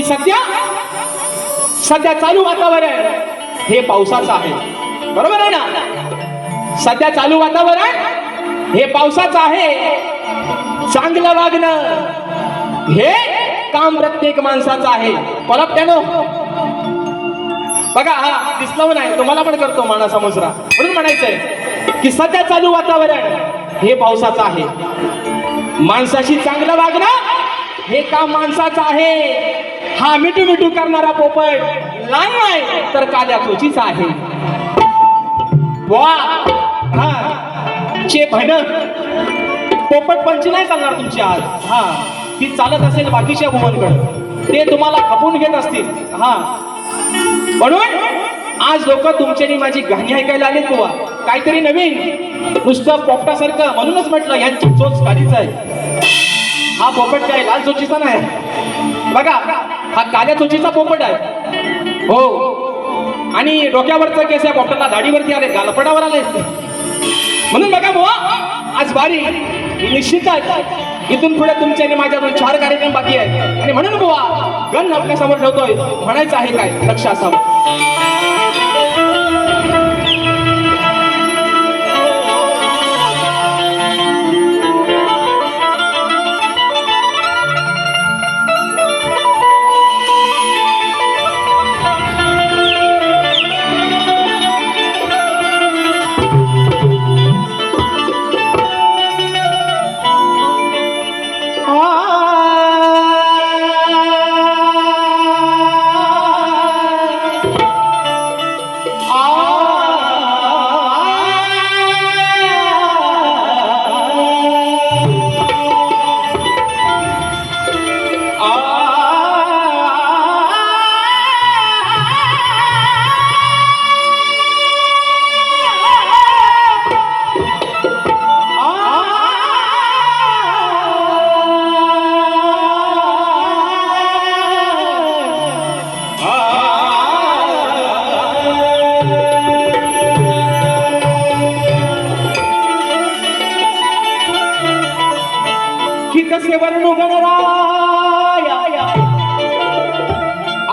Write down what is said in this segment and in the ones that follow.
की सध्या सध्या चालू वातावरण हे पावसाचं आहे. बरोबर आहे ना? सध्या चालू वातावरण हे पावसाचं आहे. चांगलं वागणं हे काम प्रत्येक माणसाचं आहे. त्यानो. बघा हा दिसलं हो नाही तुम्हाला पण करतो माणसा मुजरा म्हणून म्हणायचंय की सध्या चालू वातावरण हे पावसाचं आहे. माणसाशी चांगलं वागणं हे काम माणसाचं आहे. हा मिटू मिटू करणारा पोपट लाल नाही तर काल्या चोचीचा आहे. वा! हा. चे भन पोपट पंची नाही चालणार तुमची आज. हा. ती चालत असेल बाकीच्या भुवनकडे ते तुम्हाला खपून घेत असतील. हा. म्हणून आज लोक तुमच्यानी माझी गाणी ऐकायला आलेत बुवा. काहीतरी नवीन. नुसतं पोपटासारखं म्हणूनच म्हटलं यांची चोच काढीच आहे. हा पोपट काय लाल चोचीचा नाही. बघा हा काल्या चुचीचा पोपट आहे. हो. आणि डोक्यावरचं केस आहे पोपटाला दाढीवरती आले गालपडावर आले. म्हणून बघा बुवा आज बारी. निश्चित आहे. इथून पुढे तुमचे आणि माझ्याकडून चार कार्यक्रम बाकी आहे आणि म्हणून बुवा गण आपल्यासमोर ठेवतोय. म्हणायचं आहे काय? लक्ष असावं.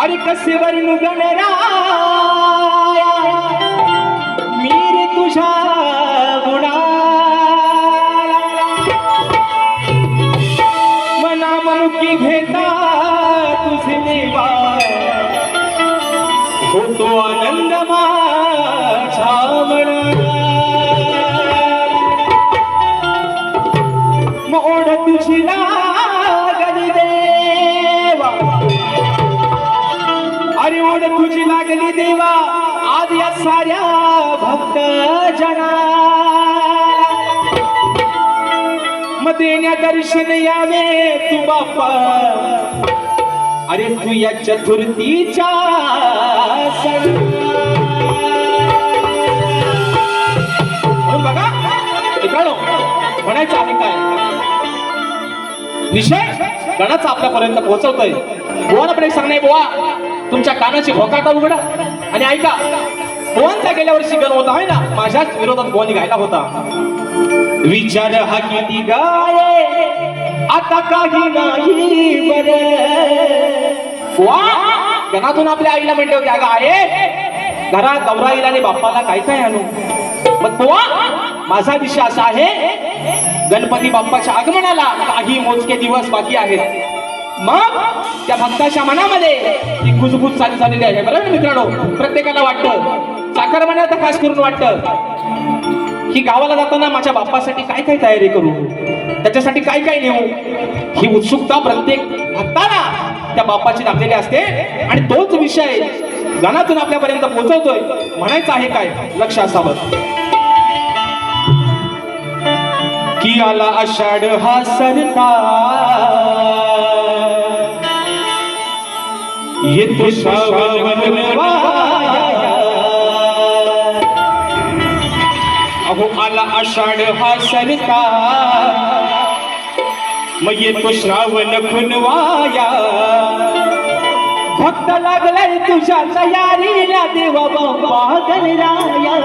अरे कसे वर्णू गणराया मीर तुझा गुणा। मना मनुकी घेता तुझे देवा होतो आनंद माझा मना। मोड तुझी लागली अरे तुझी लागली देवा. आज या साऱ्या भक्त जना मग देण्या दर्शन यावे तू बाप्पा. अरे तू या चतुर्थीच्या बघा मित्रांनो म्हणायचं आहे काय? विषय गणच आपल्यापर्यंत पोहोचवतोय. बोवाला पण एक सांगणे बोवा. तुमच्या कानाची भोकाटा उघडा? आणि ऐका कोणता गेल्या वर्षी गण होता आहे ना? माझ्याच विरोधात बोवानी घायला होता. विचार हा किती गाय आता काही नाही बरे. वा! गणातून आपल्या आईला म्हणते होते अगं आहे घरात गौराईला आणि बाप्पाला काय काय आणू? मग तो माझा विषय असा आहे गणपती बाप्पाच्या आगमनाला काही मोजके दिवस बाकी आहेत. मग त्या भक्ताच्या मनामध्ये ही कुजबूज चालू झालेली आहे. बरोबर मित्रांनो? प्रत्येकाला वाटतं. चाकरमान्याला तर खास करून वाटतं. की गावाला जाताना माझ्या बाप्पासाठी काय काय तयारी करू? त्याच्यासाठी काय काय नेऊ? ही उत्सुकता प्रत्येक भक्ताला त्या बाप्पाची लागलेली असते. आणि तोच विषय गाण्यातून आपल्यापर्यंत पोहोचवतोय. म्हणायचं आहे काय? लक्ष असावं. की आला आषाढ हा सरकार येतो श्रावण. अहो आला आषाढ हा सरकार मग येतो श्रावण खुनवाया भक्त लागलाय तुझ्या तयारीला देवा गणराया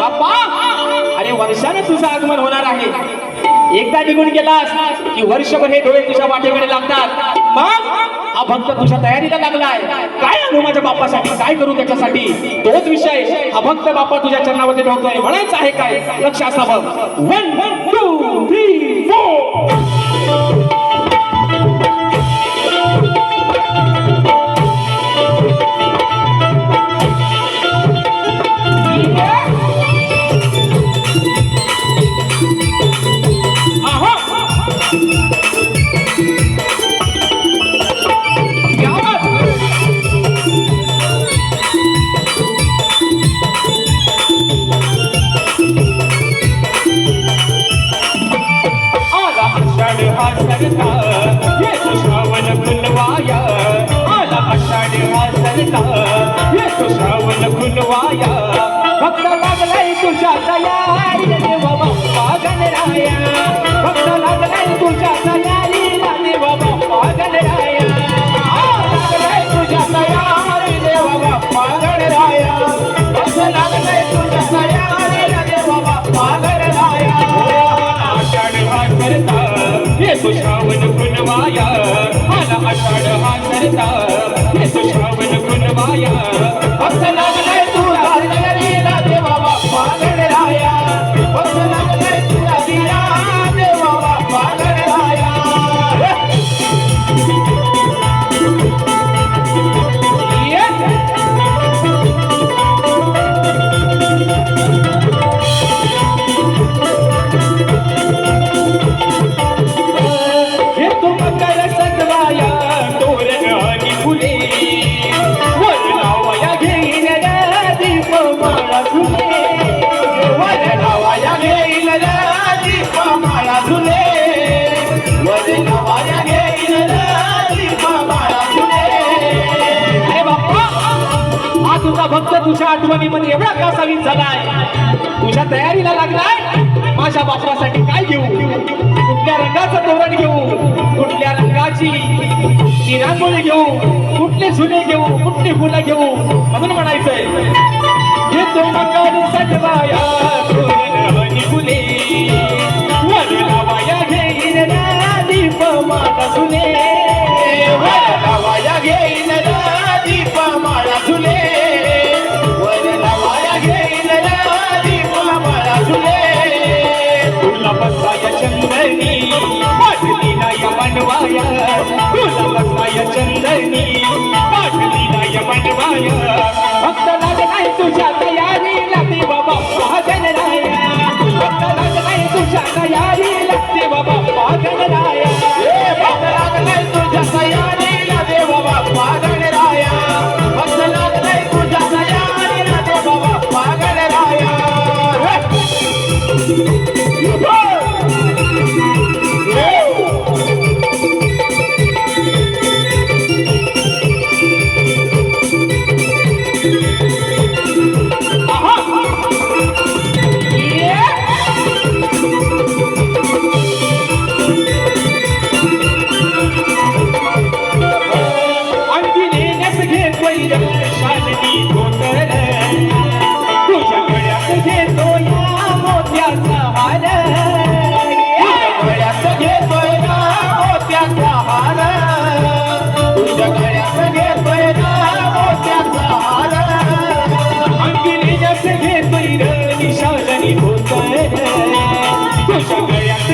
बाप्पा अरे वर्षानं तुझं आगमन होणार आहे. एकदा निघून गेलास की वर्षभर हे डोळे तुझ्या वाटेकडे लागतात. मग हा भक्त तुझ्या तयारीला लागलाय. काय आणू माझ्या बापासाठी? काय करू त्याच्यासाठी? तोच विषय. हा भक्त बाप्पा तुझ्या चरणावरती ठेवतोय म्हणायचं आहे काय? लक्ष असावं. One one two three four तुझ्या तयारी देवा बाप्पा गणराया भक्त लागलाय तुझ्या तयारीला देवा लागलाय तुझ्या तयारी देवा भक्त लागलाय तुझ्या तयारीला देवा आषाढ हा करता येतो श्रावण फुलवाया आला आषाढ हा भक्त लागलाय तुझ्या आठवणीमध्ये एवढा कासावीस झालाय? तुझ्या तयारीला लागलाय? माझ्या बापासाठी काय घेऊ? कुठल्या रंगाचं तोरण घेऊ? कुठल्या रंगाची ती रांगोळी घेऊ? कुठले झुले घेऊ? कुठली फुलं घेऊ? म्हणून म्हणायचंय. हे तो मकर सजवाया फुले. वर लावाया घेईन दीप माता सुने बसाया चंदनी पाठलीला यमनवाया तुला बसाया चंदनी पाठलीला यमनवाया बनवाया भक्त लागलाय तुझ्या तयारीला ते बाबा पागल राया. भक्त लागलाय तुझ्या तयारी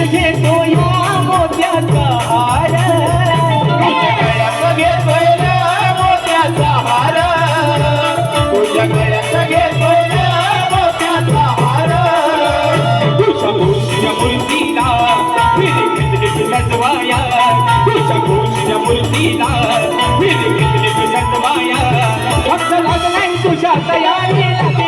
घेतो या मोत्याचा हार. तुझ्या गळ्यात घेतोय मोत्याचा हार. तुझ्या गळ्यात घेतोय मोत्याचा हार. तुझ्या मूर्तीला घेतली तुझ्या मूर्तीला घेतली तुझ्या फक्त लागलाय तुझ्या तयारीला